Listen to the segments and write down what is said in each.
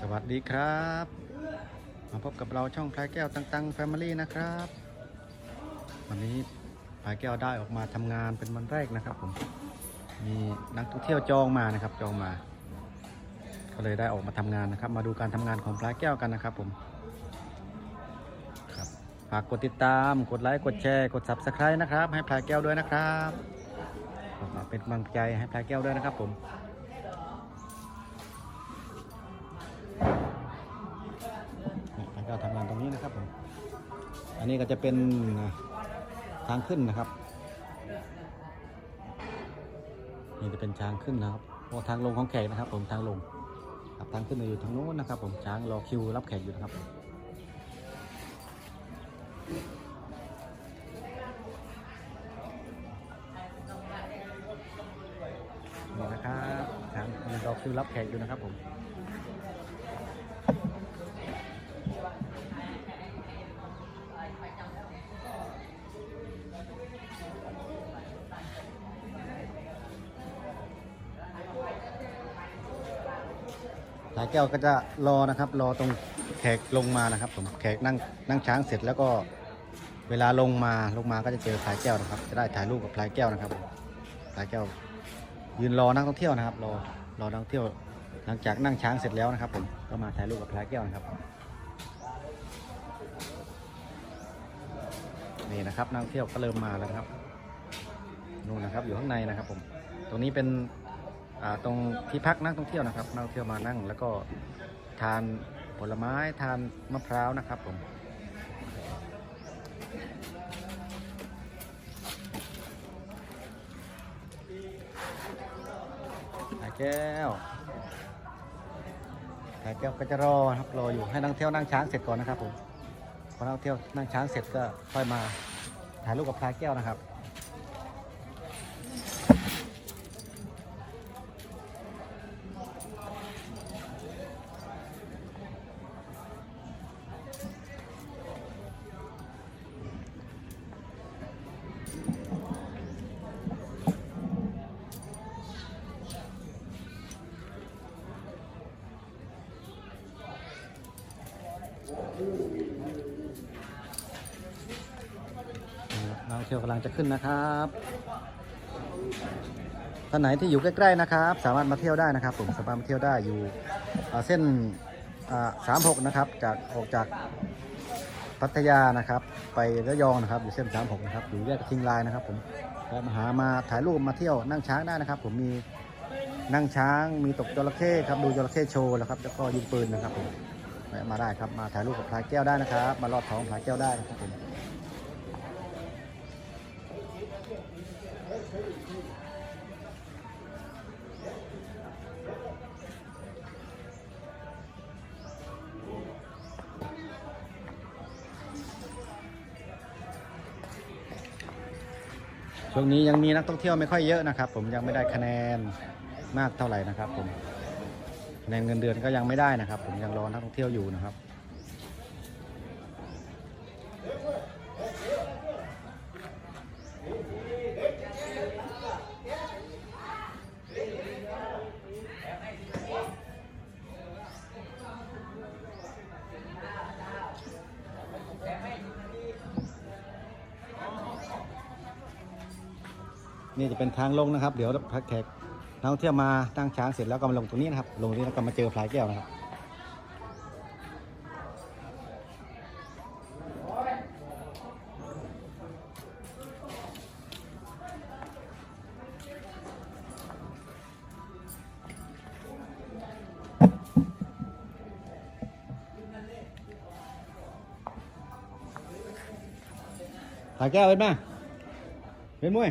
สวัสดีครับ มาพบกับเราช่องพลายแก้วตังตังแฟมิลี่นะครับ วันนี้พลายแก้วได้ออกมาทำงานเป็นวันแรกนะครับผมมีนักท่องเที่ยวจองมานะครับจองมา ก็เลยได้ออกมาทำงานนะครับ มาดูการทำงานของพลายแก้วกันนะครับผมครับฝากกดติดตามกดไลค์กดแชร์กด subscribe นะครับ ให้พลายแก้วด้วยนะครับฝาเป็นกำลังใจให้พลายแก้วด้วยนะครับผม นี้ก็จะเป็นทางขึ้นนะครับ นี่จะเป็นทางขึ้นนะครับโอ้ทางลงของแขกนะครับ ผมทางลงครับทางขึ้นอยู่ทางโน้นนะครับ ผมช้างรอคิวรับแขกอยู่นะครับนี่นะครับทางรอคิวรับแขกอยู่นะครับผม แก้วก็จะรอนะครับ รอตรงแขกลงมานะครับผมแขกนั่งนั่งช้างเสร็จแล้วก็เวลาลงมาลงมาก็จะเจอพลายแก้วนะครับ จะได้ถ่ายรูปกับพลายแก้วนะครับพลายแก้ว ยืนรอนักท่องเที่ยวนะครับ รอรอนักท่องเที่ยว หลังจากนั่งช้างเสร็จแล้วนะครับ ผมก็มาถ่ายรูปกับพลายแก้วนะครับ นี่นะครับนักท่องเที่ยวก็เริ่มมาแล้วนะครับนู่นนะครับอยู่ข้างในนะครับ ผมตรงนี้เป็น ตรงที่พักนักท่องเที่ยวนะครับนักท่องเที่ยวมานั่ง แล้วก็ทานผลไม้ทานมะพร้าวนะครับผมหายแก้วหายแก้วก็จะรอครับรออยู่ให้นักท่องเที่ยวนั่งช้างเสร็จก่อนนะครับผมพอนักท่องเที่ยวนั่งช้างเสร็จก็ค่อยมาถ่ายรูปกับพลายแก้วนะครับ นักท่องเที่ยวกำลังจะ ขึ้นนะครับ ท่านไหนที่อยู่ใกล้ๆนะครับ สามารถมาเที่ยวได้นะครับ ผมสามารถมาเที่ยวได้อยู่เส้นสามหกนะครับ จากออกจากพัทยานะครับ ไประยองนะครับ อยู่เส้นสามหกนะครับ อยู่แยกทิงลายนะครับ ผมมาหามาถ่ายรูปมาเที่ยวนั่งช้างได้นะครับ ผมมีนั่งช้างมีตกจระเข้ครับดูจระเข้โชว์แล้วครับแล้วก็ยิงปืนนะครับผมมาได้ครับมาถ่ายรูปกับพลายแก้วได้นะครับ มาลอดท้องพลายแก้วได้นะครับผม ช่วงนี้ยังมีนักท่องเที่ยวไม่ค่อยเยอะนะครับ ผมยังไม่ได้คะแนนมากเท่าไหร่นะครับ ผมคะแนนเงินเดือนก็ยังไม่ได้นะครับ ผมยังรอนักท่องเที่ยวอยู่นะครับ เป็นทางลงนะครับ เดี๋ยวพักแขกนักท่องเที่ยวมาตั้งช้างเสร็จแล้วก็มาลงตรงนี้นะครับ ลงนี้แล้วก็มาเจอพลายแก้วนะครับพลายแก้วเป็นมาเป็นมวย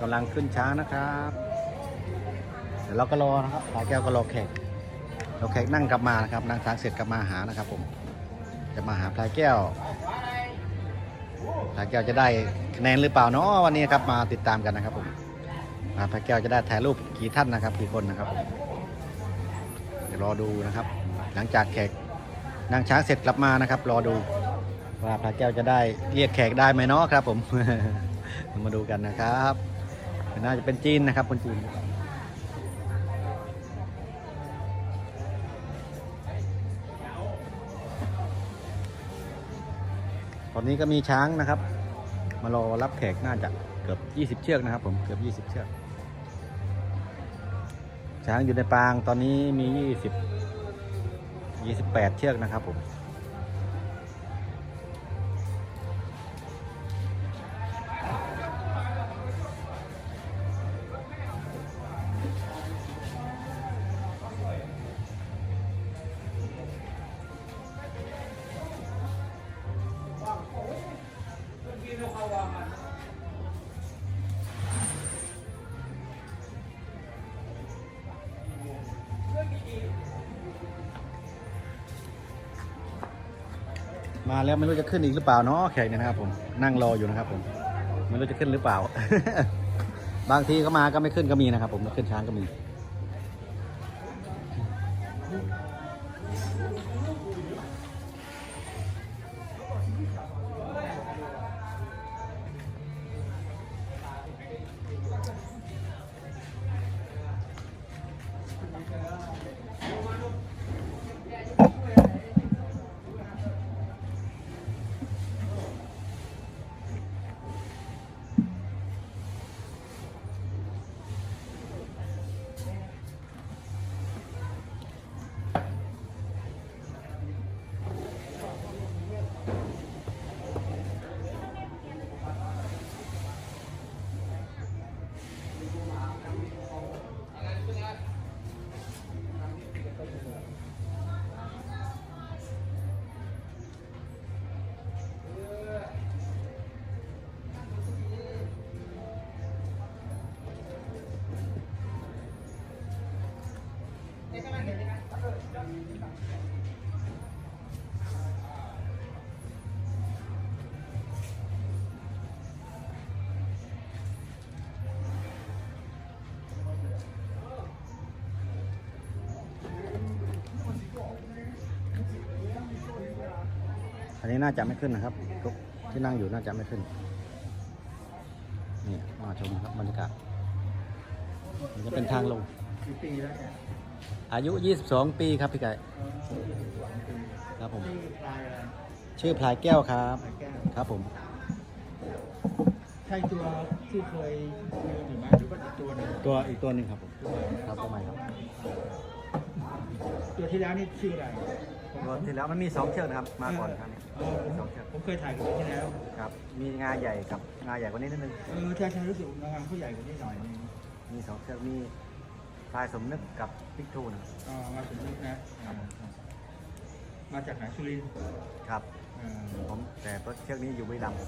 กำลังขึ้นช้างนะครับ เดี๋ยวเราก็รอนะครับพลายแก้วก็รอแขกเราแขกนั่งกลับมานะครับนั่งช้างเสร็จกลับมาหานะครับ ผม จะมาหาพลายแก้วพลายแก้วจะได้คะแนนหรือเปล่าเนาะวันนี้ครับมาติดตามกันนะครับ ผมอ่าพลายแก้วจะได้ถ่ายรูปกี่ท่านนะครับกี่คนนะครับผมเดี๋ยวรอดูนะครับ หลังจากแขกนั่งช้างเสร็จกลับมานะครับ รอดูว่าพลายแก้วจะได้เรียกแขกได้ไหมเนาะครับ ผม มาดูกันนะครับ น่าจะเป็นจีนนะครับคนจีนตอนนี้ก็มีช้างนะครับ มารอรับแขกน่าจะเกือบ 20 เชือกนะครับผมเกือบ 20 เชือก ช้างอยู่ในปางตอนนี้มี 20 28 เชือกนะครับผม มาแล้วไม่รู้จะขึ้นอีกหรือเปล่าเนาะแขกเนี่ยนะครับผมนั่งรออยู่นะครับผมไม่รู้จะขึ้นหรือเปล่า บางทีก็มาก็ไม่ขึ้นก็มีนะครับผมขึ้นช้างก็มี อันนี้น่าจะไม่ขึ้นนะครับ ทุกที่นั่งอยู่น่าจะไม่ขึ้น นี่มาชมครับบรรยากาศมันจะเป็นทางลงกี่ปีแล้วเนี่ย อายุ 22 ปีครับพี่ไก่ครับผมที่พลายอะไรชื่อพลายแก้วครับพลายแก้วครับผม ใช่ตัวที่เคยยืนอยู่ไหมหรือว่าอีกตัวหนึงตัวอีกตัวหนึ่งครับผมตัวไหนครับตัวใหม่ครับตัวที่แล้วนี่ชื่ออะไรตัวที่แล้วมันมี 2 เชือกนะครับ มาก่อนครับเออผมสองเชือกผมเคยถ่ายกับตัวที่แล้ว ครับ มีงาใหญ่กับงาใหญ่กว่านี้นิดนึง เออใช่ใช่รู้สึกงานเขาใหญ่กว่านี้หน่อยนึง มีสองเชือกมี พลายสมนึกกับพิกทูนะครับอ๋อมาถึงนึกนะอ่ามาจากไหนสุรินทร์ครับอ่าผมแต่ตัวเชือกนี้อยู่บุรีรัมย์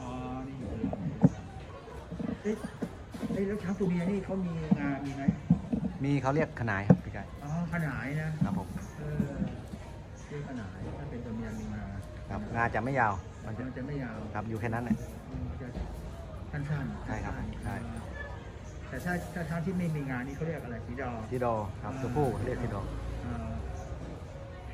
อ๋อ นี่อยู่เอ๊ะเอ๊ะแล้วช้างตัวเมียนี่เขามีงามีไหมมีเขาเรียกขนายครับพี่ไก่อ๋อขนายนะ ครับผมเออชื่อขนายถ้าเป็นตัวเมียมีงาครับงาจะไม่ยาวมันจะมันจะไม่ยาวครับอยู่แค่นั้นแหละ มันจะสั้นๆใช่ครับใช่ แต่ถ้าถ้าช้างที่ไม่มีงานนี่เขาเรียกอะไรสีดอทีดอครับตัวผู้เรียกทีดออ่า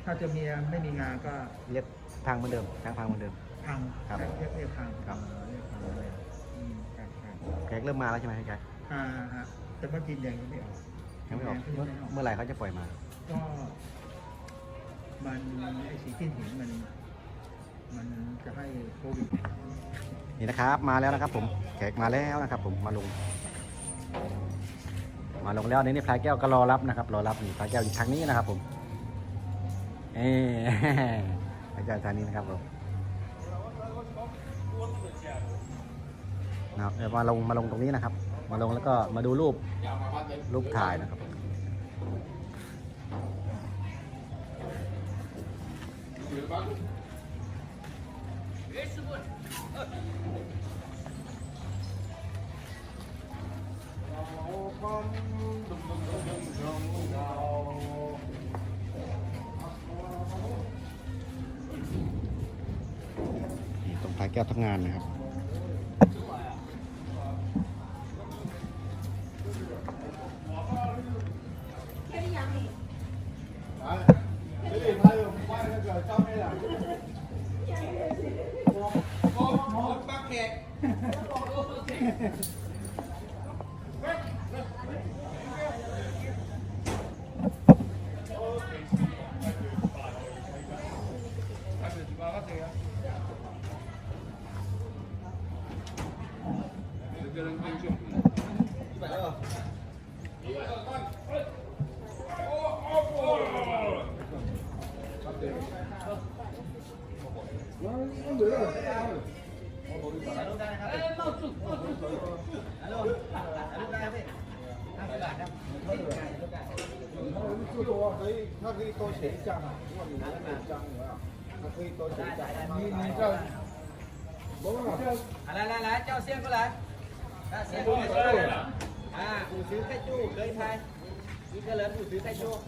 ถ้าจะมีไม่มีงานก็เรียกพังเหมือนเดิมช้างพังเหมือนเดิม พังครับเรียกเรียกพังครับ อ่าเรียกพังเลยอืมครับครับแขกเริ่มมาแล้วใช่ไหมพี่ไก่อ่าฮะแต่ว่าจีนแดงยังไม่ออกยังไม่ออกจีนแดเมื่องไม่ออกเมื่อไหร่เขาจะปล่อยมาก็ มันไอ้สีที่เห็นมัน มันจะให้โควิด นี่นะครับมาแล้วนะครับผมแขกมาแล้วนะครับผมมาลง มาลงแล้วนี่นี่พลายแก้วก็รอรับนะครับ รอรับนี่พลายแก้วอยู่ทางนี้นะครับ ผมเอ๊พลายแก้วทางนี้นะครับผมนะครับเดี๋ยวมาลงมาลงตรงนี้นะครับ มาลงแล้วก็มาดูรูปรูปถ่ายนะครับ นี่ต้องพายแก้วทั้งงานนะครับ 最多可以，他可以多写一张啊。如果你拿两张的话，他可以多写一张。你你这，不不不， 来来来，叫先过来，啊，先过来，啊，五十开住可以拍，一个人五十开住，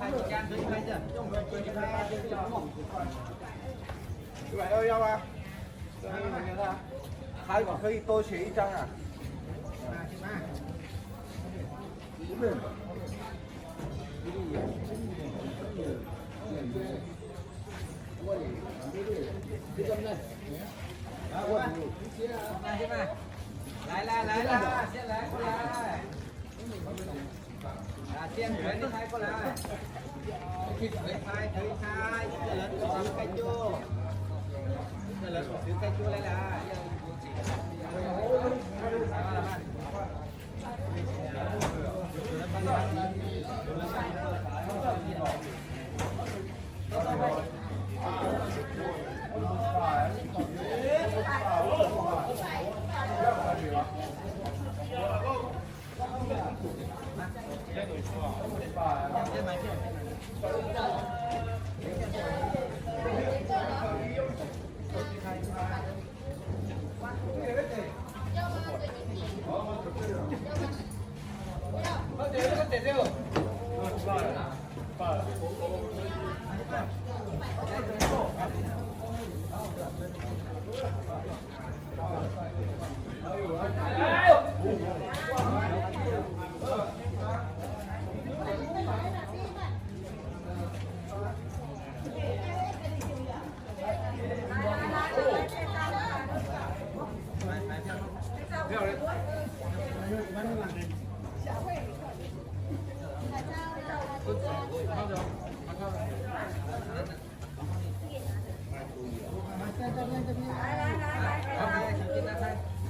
拍几张可以拍的，用可以拍就 lại lại lại lại xiên lại con lại à xiên lấy đi thay con lại lấy thay lấy thay lớn có thứ cây chua lớn có thứ cây chua lại lại Hãy subscribe cho kênh Ghiền Mì Gõ Để không bỏ lỡ những video hấp dẫn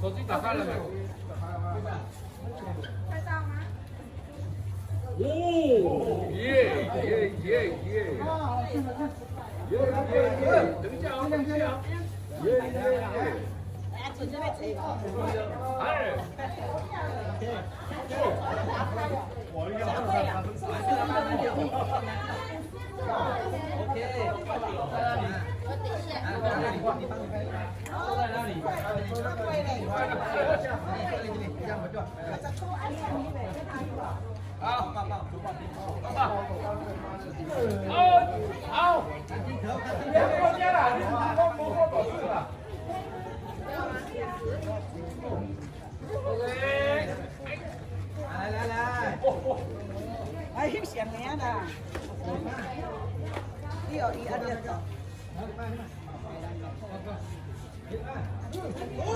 저도 이따 깔려면. 오! 예, 예, 예, 예. 예, 예, 예. 등장, 등장. 예, 예, 예. 오케이. 坐在那里，你放不开。坐在那里，坐那里，坐那里，这样我坐。我坐，坐，坐，坐，坐。好，好，好，坐吧。坐吧。好，好。赶紧走，赶紧走，不要接了，这是光棍搞事了。来来来，哎，想娘的。Oh!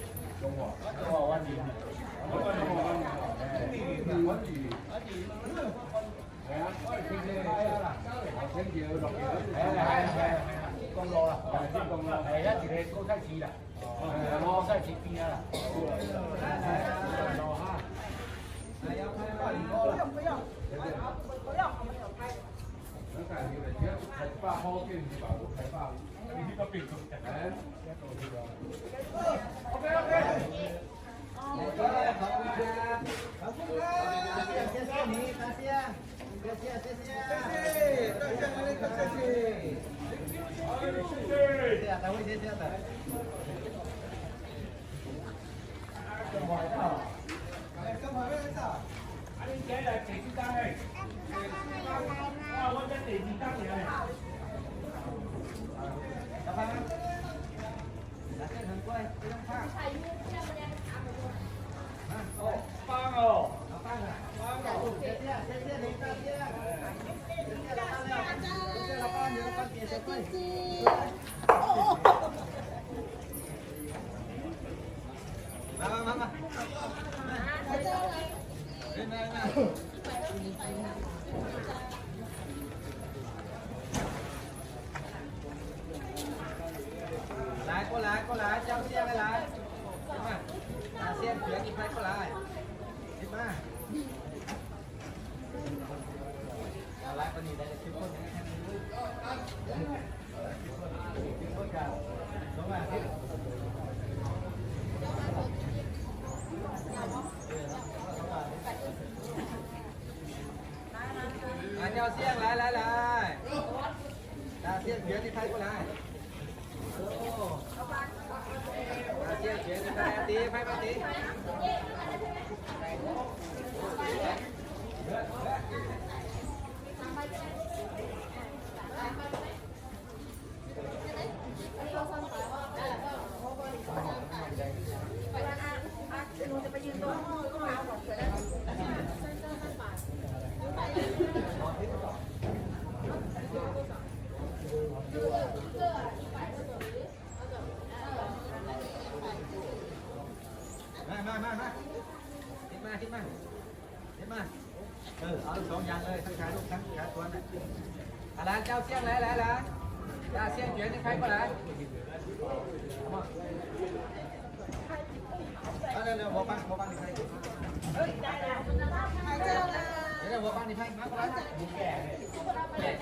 中喎，啦，翻。啊係啊，啦，係。一時高西寺啦，哦，高西寺邊啊啦。打。มามามามาเดินมามาหลายก็หลายก็หลายเจ้าเสียก็หลายขึ้นมาอาเซียนเสือกี่ไฟก็หลายขึ้นมาเอาหลายคนนี้ได้สิบคนยังไงให้มันรู้สิบคนกันลงมาสิ à cho xiên lại lại lại là xiên chuyển đi thay của lại là จันเลยทั้งขาลูกทั้งขาตัวนะอาลานเจ้าเสี่ยงไรไรล่ะจ้าเสี่ยงเจียนใครก็ไรเอาเร็วๆบอกบ้างบอกบ้างดิใครเฮ้ยได้แล้วเจ้าเลยเดี๋ยวบอกบ้างดิใครมาก่อนแก่เลย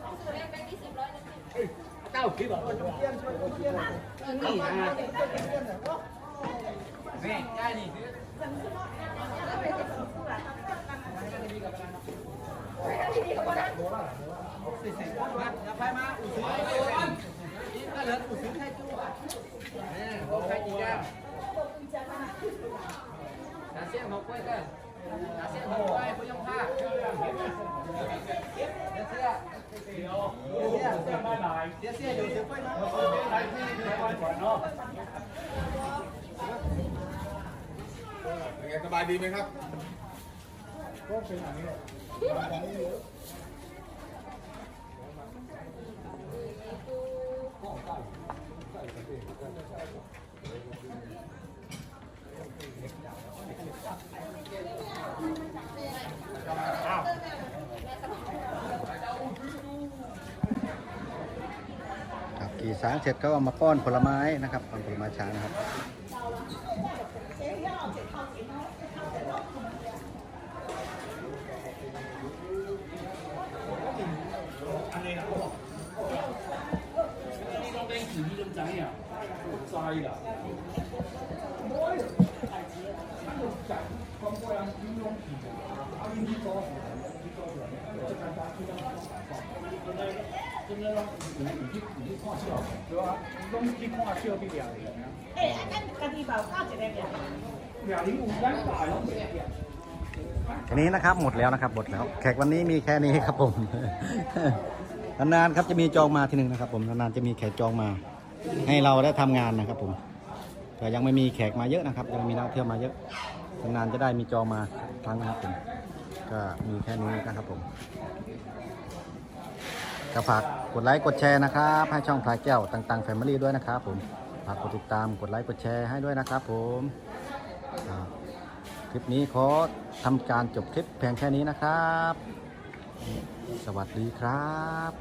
เจ้าคิดบอกว่านี่ฮะแม่ได้นี่ไปมาอุศนนี่ก็เหลืออุศนแค่จู่อ่ะโอ้ใครจีแก้วแต่เสียงของกล้วยก็ ป็นไงสบายดีไหมครับเขี่ช้างเสร็จก็เอามาป้อนผลไม้นะครับป้อนผลไม้ช้างนะครับ 对吧？拢去看小比两零啊，哎，啊，咱家己包搞一个个。两零有咱大拢袂变。 ทีนี้นะครับหมดแล้วนะครับหมดแล้ว แขกวันนี้มีแค่นี้ครับผม นานๆครับจะมีจองมาทีหนึ่งนะครับ ผมนานๆจะมีแขกจองมา ให้เราได้ทำงานนะครับ ผมแต่ยังไม่มีแขกมาเยอะนะครับ ยังมีนักท่องเที่ยวมาเยอะนานๆจะได้มีจองมาครั้งนะครับผมก็มีแค่นี้นะครับผม ก็ฝากกดไลค์กดแชร์นะครับ ให้ช่องพลายแก้วต่างๆแฟมิลี่ด้วยนะครับผมฝากกดติดตามกดไลค์กดแชร์ให้ด้วยนะครับผมอ่าคลิปนี้ขอทำการจบคลิปเพียงแค่นี้นะครับ สวัสดีครับ